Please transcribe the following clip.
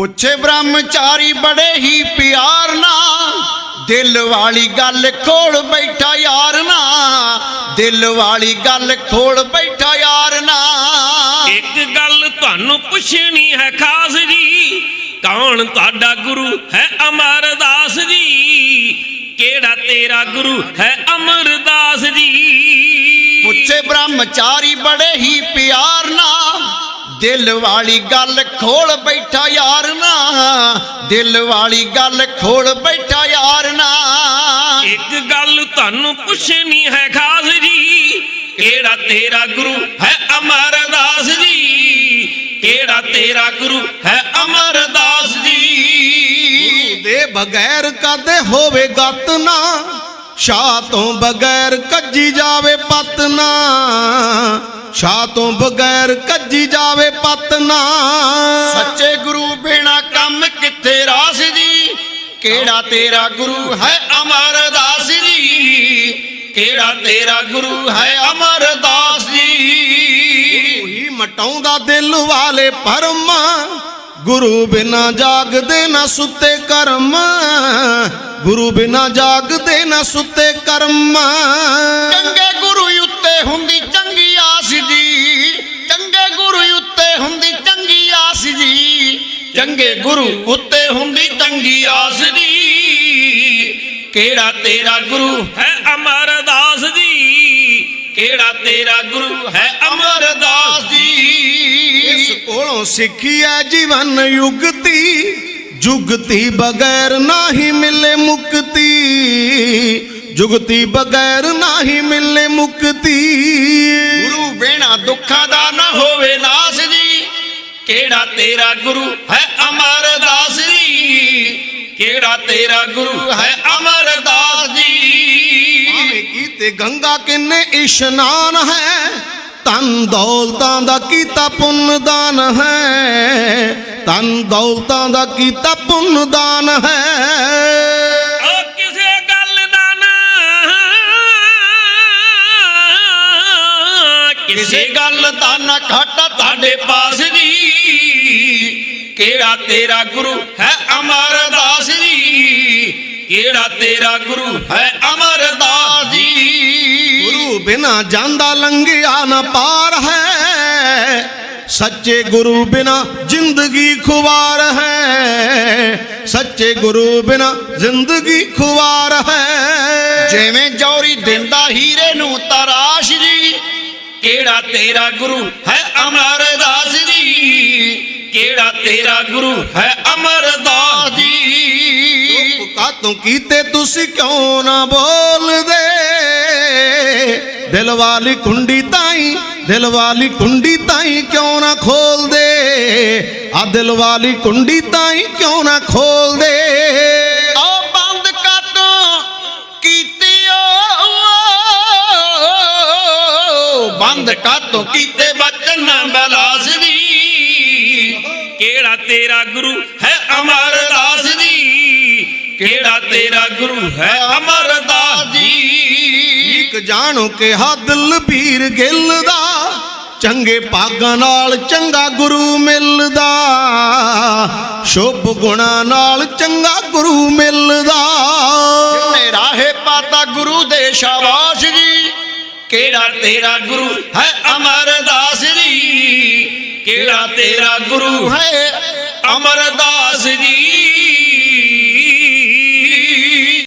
ਪੁੱਛੇ ਬ੍ਰਹਮਚਾਰੀ ਬੜੇ ਹੀ ਪਿਆਰ ਨਾਲ ਦਿਲ ਵਾਲੀ ਗੱਲ ਖੋਲ ਬੈਠਾ ਯਾਰ ਨਾ ਦਿਲ ਵਾਲੀ ਗੱਲ ਖੋਲ ਬੈਠਾ ਯਾਰ ਨਾ ਇੱਕ ਗੱਲ ਤੁਹਾਨੂੰ ਪੁੱਛਣੀ ਹੈ ਖਾਸ ਜੀ ਕੌਣ ਤੁਹਾਡਾ ਗੁਰੂ ਹੈ ਅਮਰਦਾਸ ਜੀ? ਕਿਹੜਾ ਤੇਰਾ ਗੁਰੂ ਹੈ ਅਮਰਦਾਸ ਜੀ? ਪੁੱਛੇ ਬ੍ਰਹਮਚਾਰੀ ਬੜੇ ਹੀ ਪਿਆਰ ਦਿਲ ਵਾਲੀ ਗੱਲ ਖੋਲ ਬੈਠਾ ਯਾਰ ਨਾ। ਦਿਲ ਵਾਲੀ ਗੱਲ ਖੋਲ ਬੈਠਾ ਯਾਰ ਨਾ। ਇੱਕ ਗੱਲ ਤੁਹਾਨੂੰ ਪੁੱਛਣੀ ਹੈ ਖਾਸ ਜੀ ਕਿਹੜਾ ਤੇਰਾ ਗੁਰੂ ਹੈ ਅਮਰਦਾਸ ਜੀ? ਕਿਹੜਾ ਤੇਰਾ ਗੁਰੂ ਹੈ ਅਮਰਦਾਸ ਜੀ? ਦੇ ਬਗੈਰ ਕਦੇ ਹੋਵੇ ਗੱਤ ਨਾ। ਸ਼ਾਹ ਤੋਂ ਬਗੈਰ ਕੱਜੀ ਜਾਵੇ ਪਤ ਨਾ। ਸ਼ਾਹ ਤੋਂ ਬਗੈਰ ਕੱਜੀ ਜਾਵੇ ਪਤ ਨਾ। ਸੱਚੇ ਗੁਰੂ ਬਿਨਾ ਕੰਮ ਕਿੱਥੇ ਰਾਸ ਜੀ? ਕਿਹੜਾ ਤੇਰਾ ਗੁਰੂ ਹੈ ਅਮਰਦਾਸ ਜੀ? ਕਿਹੜਾ ਤੇਰਾ ਗੁਰੂ ਹੈ ਅਮਰਦਾਸ ਜੀ? ਹੀ ਮਟਾਉਂਦਾ ਦਿਲ ਵਾਲੇ ਪਰਮ ਗੁਰੂ ਬਿਨਾ ਜਾਗਦੇ ਨਾ ਸੁੱਤੇ ਕਰਮ। ਗੁਰੂ ਬਿਨਾ ਜਾਗਦੇ ਨਾ ਸੁੱਤੇ ਕਰਮ। ਚੰਗੇ ਚੰਗੇ ਗੁਰੂ ਉੱਤੇ ਹੁੰਦੀ ਚੰਗੀ ਆਸ ਜੀ ਕਿਹੜਾ ਤੇਰਾ ਗੁਰੂ ਹੈ ਅਮਰਦਾਸ ਜੀ? ਕਿਹੜਾ ਤੇਰਾ ਗੁਰੂ ਹੈ ਅਮਰਦਾਸ ਜੀ? ਇਸ ਕੋਲੋਂ ਸਿੱਖੀ ਹੈ ਜੀਵਨ ਯੁਗਤੀ। ਜੁਗਤੀ ਬਗੈਰ ਨਾਹੀ ਮਿਲੇ ਮੁਕਤੀ। ਜੁਗਤੀ ਬਗੈਰ ਨਾਹੀ ਮਿਲੇ ਮੁਕਤੀ। ਕਿਹੜਾ ਤੇਰਾ ਗੁਰੂ ਹੈ ਅਮਰਦਾਸ ਜੀ? ਕਿਹੜਾ ਤੇਰਾ ਗੁਰੂ ਹੈ ਅਮਰਦਾਸ ਜੀ? ਭਾਵੇਂ ਕੀਤੇ ਗੰਗਾ ਕਿੰਨੇ ਇਸ਼ਨਾਨ ਹੈ ਤਨ ਦੌਲਤਾਂ ਦਾ ਕੀਤਾ ਪੁੰਨ ਦਾਨ ਹੈ। ਤਨ ਦੌਲਤਾਂ ਦਾ ਕੀਤਾ ਪੁੰਨ ਦਾਨ ਹੈ ਕਿਸੇ ਗੱਲ ਦਾ ਨਾ ਘਾਟਾ ਤੁਹਾਡੇ ਪਾਸ ਜੀ ਕਿਹੜਾ ਤੇਰਾ ਗੁਰੂ ਹੈ ਅਮਰਦਾਸ ਜੀ? ਕਿਹੜਾ ਤੇਰਾ ਗੁਰੂ ਹੈ ਅਮਰਦਾਸ ਜੀ? ਗੁਰੂ ਬਿਨਾ ਜਾਂਦਾ ਲੰਘਿਆ ਨਾ ਪਾਰ ਹੈ। ਸੱਚੇ ਗੁਰੂ ਬਿਨਾ ਜ਼ਿੰਦਗੀ ਖੁਵਾਰ ਹੈ। ਸੱਚੇ ਗੁਰੂ ਬਿਨਾ ਜ਼ਿੰਦਗੀ ਖੁਵਾਰ ਹੈ। ਜਿਵੇਂ ਜੌਰੀ ਦਿੰਦਾ ਹੀਰੇ ਨੂੰ ਤਰਾਸ਼ ਕਿਹੜਾ ਤੇਰਾ ਗੁਰੂ ਹੈ ਅਮਰਦਾਸ ਜੀ? ਕਿਹੜਾ ਤੇਰਾ ਗੁਰੂ ਹੈ ਅਮਰਦਾਸ ਜੀ? ਚੁੱਪ ਕਾਤੋਂ ਕੀਤੇ ਤੁਸੀਂ ਕਿਉਂ ਨਾ ਬੋਲਦੇ? ਦਿਲ ਵਾਲੀ ਕੁੰਡੀ ਤਾਈ, ਦਿਲ ਵਾਲੀ ਕੁੰਡੀ ਤਾਈ ਕਿਉਂ ਨਾ ਖੋਲਦੇ? ਆ ਦਿਲ ਵਾਲੀ ਕੁੰਡੀ ਤਾਈ ਕਿਉਂ ਨਾ ਖੋਲਦੇ? ਬੰਦ ਕਾਤੋਂ ਕੀਤੇ ਬਚਨ ਬਲਾਸ ਦੀ। ਕਿਹੜਾ ਤੇਰਾ ਗੁਰੂ ਹੈ ਅਮਰਦਾਸ ਜੀ ਕਿਹੜਾ ਤੇਰਾ ਗੁਰੂ ਹੈ ਅਮਰਦਾਸ ਜੀ ਇੱਕ ਜਾਣੋ ਕਿ ਦਿਲ ਪੀਰ ਗਿੱਲ ਦਾ ਚੰਗੇ ਭਾਗਾਂ ਨਾਲ ਚੰਗਾ ਗੁਰੂ ਮਿਲਦਾ। ਸ਼ੁਭ ਗੁਣਾ ਨਾਲ ਚੰਗਾ ਗੁਰੂ ਮਿਲਦਾ। ਜਿਨੇ ਰਾਹੇ ਪਾਤਾ ਗੁਰੂ ਦੇ ਜੀ ਕਿਹੜਾ ਤੇਰਾ ਗੁਰੂ ਹੈ ਅਮਰਦਾਸ ਜੀ? ਕਿਹੜਾ ਤੇਰਾ ਗੁਰੂ ਹੈ ਅਮਰਦਾਸ ਜੀ?